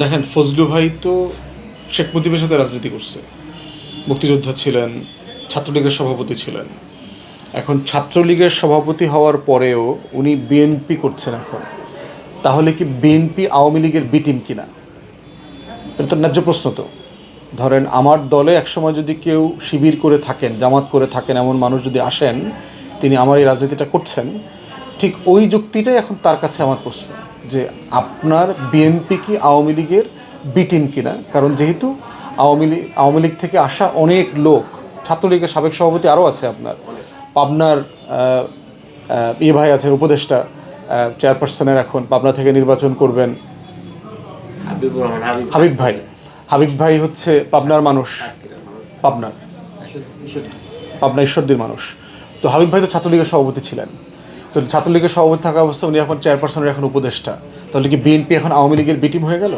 দেখেন, ফজলু ভাই তো শেখ মুজিবের সাথে রাজনীতি করছে। মুক্তিযোদ্ধা ছিলেন, ছাত্রলীগের সভাপতি ছিলেন। এখন ছাত্রলীগের সভাপতি হওয়ার পরেও উনি বিএনপি করছেন এখন। তাহলে কি বিএনপি আওয়ামী লীগের বি টিম কিনা? এটা তো ন্যায্য প্রশ্ন তো। ধরেন, আমার দলে একসময় যদি কেউ শিবির করে থাকেন, জামাত করে থাকেন, এমন মানুষ যদি আসেন, তিনি আমার এই রাজনীতিটা করছেন, ঠিক ওই যুক্তিটাই এখন তার কাছে আমার প্রশ্ন। যে আপনার বিএনপি কি আওয়ামী লীগের বি টিম কিনা? কারণ যেহেতু আওয়ামী লীগ আওয়ামী লীগ থেকে আসা অনেক লোক ছাত্রলীগের সাবেক সভাপতি আরও আছে আপনার। পাবনার ইয়ে ভাই আছেন উপদেষ্টা চেয়ারপারসনের এখন পাবনা থেকে নির্বাচন করবেন। হাবিব হাবিব ভাই। হাবিব ভাই হচ্ছে পাবনার মানুষ। পাবনার। পাবনা ঈশ্বরদীর মানুষ। তো হাবিব ভাই তো ছাত্রলীগের সভাপতি ছিলেন। তো ছাত্রলীগের সভাপতি থাকা অবস্থা উনি এখন চেয়ারপারসনের এখন উপদেষ্টা। তাহলে কি বিএনপি এখন আওয়ামী লীগের বি টিম হয়ে গেল?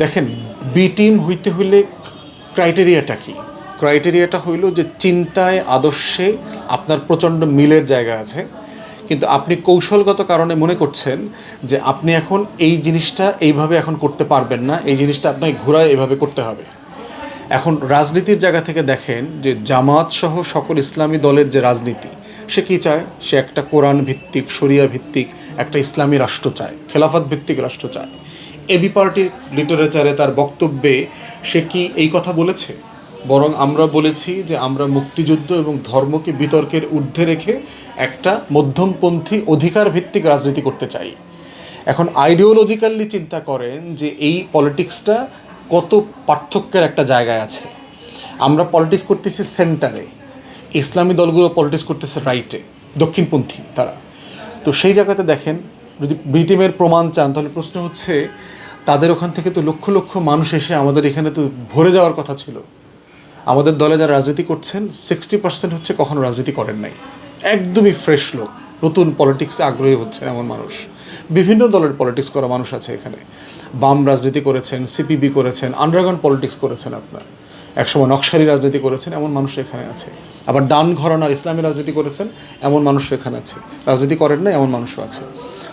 দেখেন বি টিম হইতে হইলে ক্রাইটেরিয়াটা কি? ক্রাইটেরিয়াটা হইল যে চিন্তায়, আদর্শে আপনার প্রচণ্ড মিলের জায়গা আছে। কিন্তু আপনি কৌশলগত কারণে মনে করছেন যে আপনি এখন এই জিনিসটা এইভাবে এখন করতে পারবেন না, এই জিনিসটা আপনাকে ঘোরায় এভাবে করতে হবে। এখন রাজনীতির জায়গা থেকে দেখেন যে জামাত সহ সকল ইসলামী দলের যে রাজনীতি সে কী চায়? সে একটা কোরআন ভিত্তিক, শরিয়া ভিত্তিক, একটা ইসলামী রাষ্ট্র চায়, খেলাফত ভিত্তিক রাষ্ট্র চায়। এবি পার্টির লিটারেচারে তার বক্তব্যে সে কি এই কথা বলেছে? বরং আমরা বলেছি যে আমরা মুক্তিযুদ্ধ এবং ধর্মকে বিতর্কের ঊর্ধ্বে রেখে একটা মধ্যমপন্থী অধিকার ভিত্তিক রাজনীতি করতে চাই। এখন আইডিওলজিক্যালি চিন্তা করেন যে এই পলিটিক্সটা কত পার্থক্যের একটা জায়গায় আছে। আমরা পলিটিক্স করতেছি সেন্টারে ইসলামী দলগুলো পলিটিক্স করতেছে রাইটে দক্ষিণপন্থী তারা। তো সেই জায়গাতে দেখেন, যদি বিটিমের প্রমাণ চান, তাহলে প্রশ্ন হচ্ছে, তাদের ওখান থেকে তো লক্ষ লক্ষ মানুষ এসে আমাদের এখানে তো ভরে যাওয়ার কথা ছিল। আমাদের দলে যারা রাজনীতি করছেন সিক্সটি পার্সেন্ট হচ্ছে কখনো রাজনীতি করেন নাই। একদমই ফ্রেশ লোক, নতুন পলিটিক্সে আগ্রহী হচ্ছেন এমন মানুষ। বিভিন্ন দলের পলিটিক্স করা মানুষ আছে এখানে। বাম রাজনীতি করেছেন সিপিবি করেছেন আন্ডারগ্রাউন্ড পলিটিক্স করেছেন আপনার। একসময় নকশারি রাজনীতি করেছেন, এমন মানুষ এখানে আছে। আবার ডান ঘরানার ইসলামী রাজনীতি করেছেন, এমন মানুষ এখানে আছে। রাজনীতি করেন না, এমন মানুষও আছে।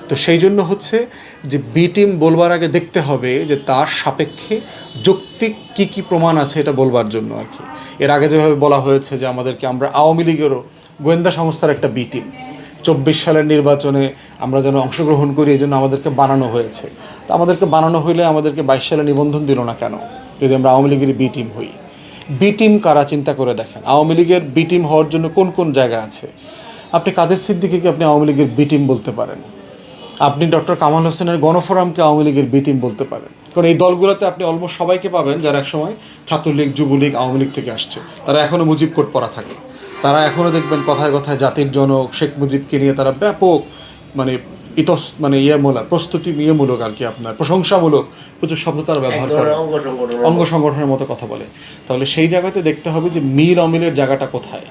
তো সেই জন্য হচ্ছে যে বি টিম বলবার আগে দেখতে হবে যে তার সাপেক্ষে যৌক্তিক কী কী প্রমাণ আছে এটা বলবার জন্য আর কি। এর আগে যেভাবে বলা হয়েছে যে আমাদেরকে আমরা আওয়ামী লীগেরও গোয়েন্দা সংস্থার একটা বি টিম। চব্বিশ সালের নির্বাচনে আমরা যেন অংশগ্রহণ করি, এই জন্য আমাদেরকে বানানো হয়েছে। তো আমাদেরকে বানানো হইলে আমাদেরকে বাইশ সালে নিবন্ধন দিল না কেন? যদি আমরা আওয়ামী লীগের বি টিম হই। বি টিম কারা চিন্তা করে দেখেন? আওয়ামী লীগের বি টিম হওয়ার জন্য কোন কোন জায়গা আছে? আপনি কাদের সিদ্দিকিকে আপনি আওয়ামী লীগের বি টিম বলতে পারেন? আপনি ডক্টর কামাল হোসেনের গণফোরামকে আওয়ামী লীগের বি টিম বলতে পারেন? কারণ এই দলগুলোতে আপনি অলমোস্ট সবাইকে পাবেন যারা একসময় ছাত্রলীগ, যুবলীগ, আওয়ামী লীগ থেকে আসছে। তারা এখনও মুজিব কোট পড়া থাকে। তারা এখনও দেখবেন কথায় কথায় জাতির জনক শেখ মুজিবকে নিয়ে তারা ব্যাপক মানে ইতস মানে ইয়েমূলক প্রস্তুতি ইয়েমূলক আর কি আপনার প্রশংসামূলক প্রচুর সভ্যতার ব্যবহার করে। অঙ্গ সংগঠনের মতো কথা বলে। তাহলে সেই জায়গাতে দেখতে হবে যে মিল অমিলের জায়গাটা কোথায়।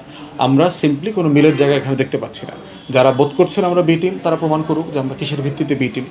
আমরা সিম্পলি কোনো মিলের জায়গা এখানে দেখতে পাচ্ছি না। যারা বোধ করছেন আমরা বিটিম তারা প্রমাণ করুক যে আমরা কিসের ভিত্তিতে বি টিম।